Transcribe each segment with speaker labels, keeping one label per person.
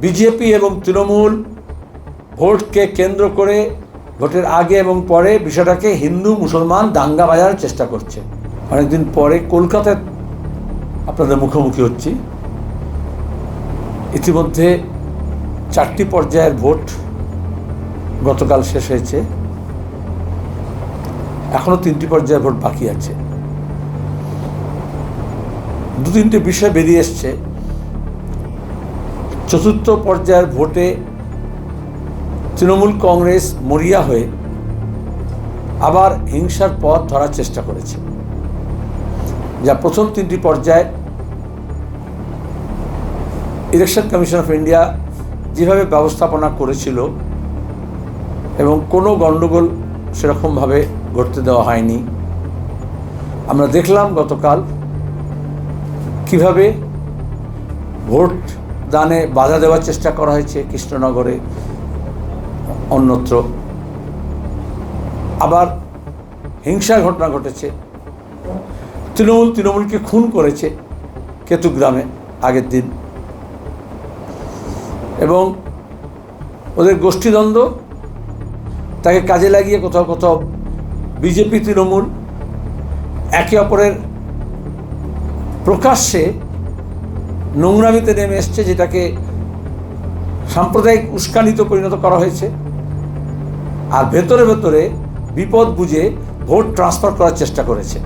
Speaker 1: BJP এবং তৃণমূল ভোটকে কেন্দ্র করে ভোটের আগে এবং পরে বিষয়টাকে হিন্দু মুসলমান দাঙ্গা বাজার চেষ্টা করছে। অনেকদিন পরে কলকাতায় আপনাদের মুখোমুখি হচ্ছি। ইতিমধ্যে চারটি পর্যায়ের ভোট গতকাল শেষ হয়েছে। এখনও তিনটি পর্যায়ের ভোট বাকি আছে। দু তিনটে বিষয় বেরিয়ে এসছে। চতুর্থ পর্যায়ের ভোটে তৃণমূল কংগ্রেস মরিয়া হয়ে আবার হিংসার পথ ধরার চেষ্টা করেছে। যা প্রথম তিনটি পর্যায়ে ইলেকশন কমিশন অফ ইন্ডিয়া যেভাবে ব্যবস্থাপনা করেছিল এবং কোনো গণ্ডগোল সেরকমভাবে ঘটতে দেওয়া হয়নি। আমরা দেখলাম গতকাল কীভাবে ভোট দানে বাধা দেওয়ার চেষ্টা করা হয়েছে কৃষ্ণনগরে অন্যত্র। আবার হিংসার ঘটনা ঘটেছে। তৃণমূল তৃণমূলকে খুন করেছে কেতুগ্রামে আগের দিন। এবং ওদের গোষ্ঠীদ্বন্দ্ব তাকে কাজে লাগিয়ে কোথাও কোথাও বিজেপি তৃণমূল একে অপরের প্রকাশ্যে নোংরামিতে নেমে এসছে, যেটাকে সাম্প্রদায়িক উস্কানিতে পরিণত করা হয়েছে। আর ভেতরে ভেতরে বিপদ বুঝে ভোট ট্রান্সফার করার চেষ্টা করেছে,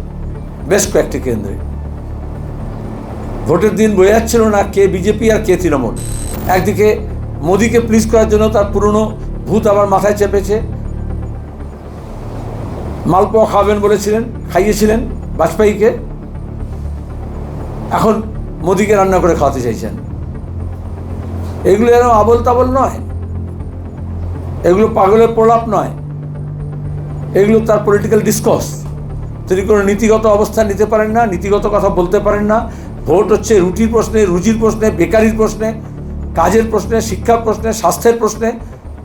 Speaker 1: বেশ কয়েকটি কেন্দ্রে। ভোটের দিন বোঝা যাচ্ছিল না কে বিজেপি আর কে তৃণমূল। একদিকে মোদিকে প্লিজ করার জন্য তার পুরনো ভূত আবার মাথায় চেপেছে। মালপোয়া খাওয়াবেন বলেছিলেন, খাইয়েছিলেন বাজপেয়ীকে। এখন মোদিকে রান্না করে খাওয়াতে চাইছেন। এগুলো যেন আবল তাবল নয়, এগুলো পাগলের প্রলাপ নয়, এগুলো তার পলিটিক্যাল ডিসকস তিনি কোনো নীতিগত অবস্থান নিতে পারেন না, নীতিগত কথা বলতে পারেন না। ভোট হচ্ছে রুটির প্রশ্নে, রুজির প্রশ্নে, বেকারির প্রশ্নে, কাজের প্রশ্নে শিক্ষার প্রশ্নে, স্বাস্থ্যের প্রশ্নে,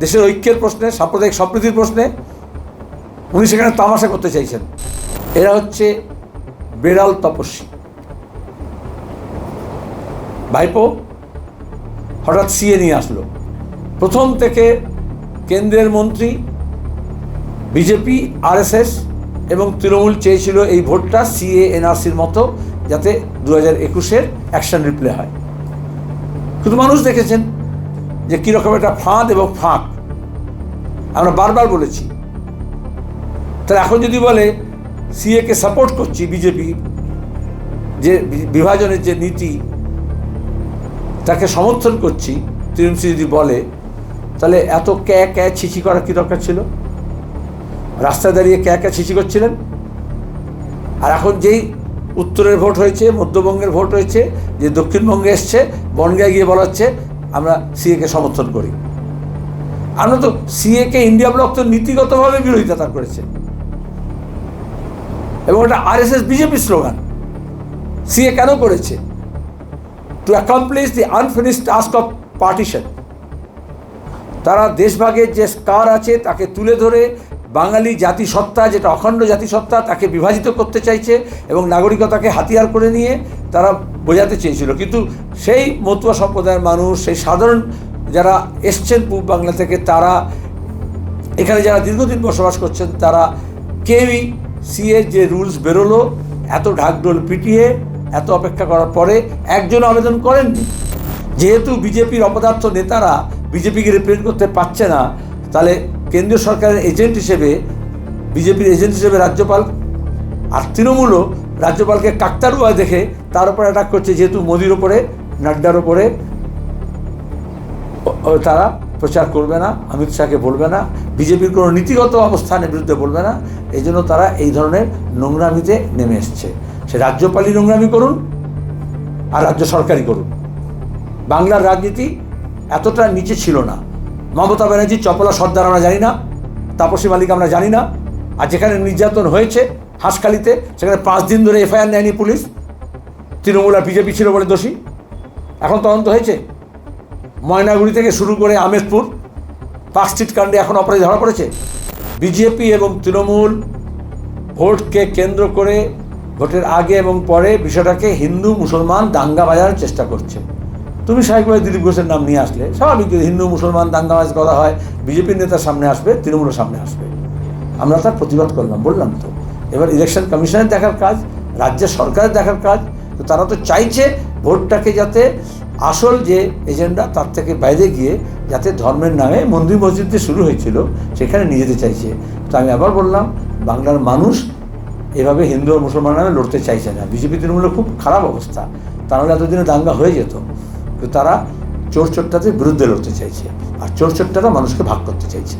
Speaker 1: দেশের ঐক্যের প্রশ্নে, সাম্প্রদায়িক সম্প্রীতির প্রশ্নে। উনি সেখানে তামাশা করতে চাইছেন। এরা হচ্ছে বেড়াল তপস্বী। ভাইপো হঠাৎ সিএ নিয়ে আসলো। প্রথম থেকে কেন্দ্রের মন্ত্রী, বিজেপি, আরএসএস এবং তৃণমূল চেয়েছিল এই ভোটটা সিএ, এনআরসির মতো যাতে দু হাজার একুশের অ্যাকশন রিপ্লে হয়। কিন্তু মানুষ দেখেছেন যে কীরকম একটা ফাঁদ এবং ফাঁক। আমরা বারবার বলেছি। তাহলে এখন যদি বলে সিএকে সাপোর্ট করছি বিজেপি, যে বিভাজনের যে নীতি তাকে সমর্থন করছি। টিএমসি যদি বলে, তাহলে এত ক্যা ক্যা ছিচি করার কী দরকার ছিল? রাস্তায় দাঁড়িয়ে ক্যা ক্যা ছিচি করছিলেন? আর এখন যেই উত্তরের ভোট হয়েছে, মধ্যবঙ্গের ভোট হয়েছে, যে দক্ষিণবঙ্গে এসছে, বনগায় গিয়ে বলা হচ্ছে আমরা সিএকে সমর্থন করি। আমরা তো সিএকে ইন্ডিয়া ব্লক তো নীতিগতভাবে বিরোধিতা তার করেছে। এবং এটা আরএসএস বিজেপি স্লোগান। সিএ কেন করেছে? To accomplish the unfinished task of partition তারা দেশভাগের যে স্কার আছে, তাকে তুলে ধরে বাঙালি জাতিসত্তা, যেটা অখণ্ড জাতিসত্তা, তাকে বিভাজিত করতে চাইছে এবং নাগরিকতাকে হাতিয়ার করে নিয়ে তারা বোঝাতে চেয়েছিল। কিন্তু সেই মতুয়া সম্প্রদায়ের মানুষ, সেই সাধারণ যারা এসছেন পূর্ব বাংলা থেকে, তারা এখানে যারা দীর্ঘদিন বসবাস করছেন, তারা কেউই সিএ যে রুলস বেরোলো, এত ঢাকঢোল পিটিয়ে এত অপেক্ষা করার পরে একজন আবেদন করেননি। যেহেতু বিজেপির অপদার্থ নেতারা বিজেপিকে রিপ্রেজেন্ট করতে পারছে না, তাহলে কেন্দ্রীয় সরকারের এজেন্ট হিসেবে, বিজেপির এজেন্ট হিসেবে রাজ্যপাল আর তৃণমূলও রাজ্যপালকে কাকতারুয়া দেখে তার উপর অ্যাটাক করছে, যেহেতু মোদির ওপরে নাড্ডার ওপরে তারা প্রচার করবে না, অমিত শাহকে বলবে না, বিজেপির কোনো নীতিগত অবস্থানের বিরুদ্ধে বলবে না এই জন্য তারা এই ধরনের নোংরামিতে নেমে এসছে। সে রাজ্যপালই নোংরামি করুন আর রাজ্য সরকারই করুন। বাংলার রাজনীতি এতটা নিচে ছিল না। মমতা ব্যানার্জি, চপলা সর্দার আমরা জানি না, তাপসী মালিক আমরা জানি না। আর যেখানে নির্যাতন হয়েছে হাঁসখালিতে, সেখানে পাঁচ দিন ধরে এফআইআর নেয়নি পুলিশ। তৃণমূল আর বিজেপি ছিল বলে দোষী। এখন তদন্ত হয়েছে। ময়নাগুড়ি থেকে শুরু করে আমেদপুর, পার্ক স্ট্রিট কাণ্ডে এখন অপরাধী ধরা পড়েছে। বিজেপি এবং তৃণমূল ভোটকে কেন্দ্র করে ভোটের আগে এবং পরে বিষয়টাকে হিন্দু মুসলমান দাঙ্গা বাজার চেষ্টা করছে। তুমি স্বাভাবিকভাবে দিলীপ ঘোষের নাম নিয়ে আসলে। স্বাভাবিক, যদি হিন্দু মুসলমান দাঙ্গাবাজ করা হয়, বিজেপির নেতার সামনে আসবে, তৃণমূলের সামনে আসবে। আমরা তার প্রতিবাদ করলাম, বললাম তো। এবার ইলেকশন কমিশনের দেখার কাজ রাজ্যের সরকারের দেখার কাজ, তো তারা তো চাইছে ভোটটাকে যাতে আসল যে এজেন্ডা, তার থেকে বাইরে গিয়ে যাতে ধর্মের নামে মন্দির মসজিদ শুরু হয়েছিল, সেখানে নিয়ে যেতে চাইছে। তো আমি আবার বললাম, বাংলার মানুষ এভাবে হিন্দু আর মুসলমানরা লড়তে চাইছে না। বিজেপি, তৃণমূলের খুব খারাপ অবস্থা। তা নাহলে এতদিনে দাঙ্গা হয়ে যেত। তারা চোর চোরটাদের বিরুদ্ধে লড়তে চাইছে। আর চোর চোরটারা মানুষকে ভাগ করতে চাইছে।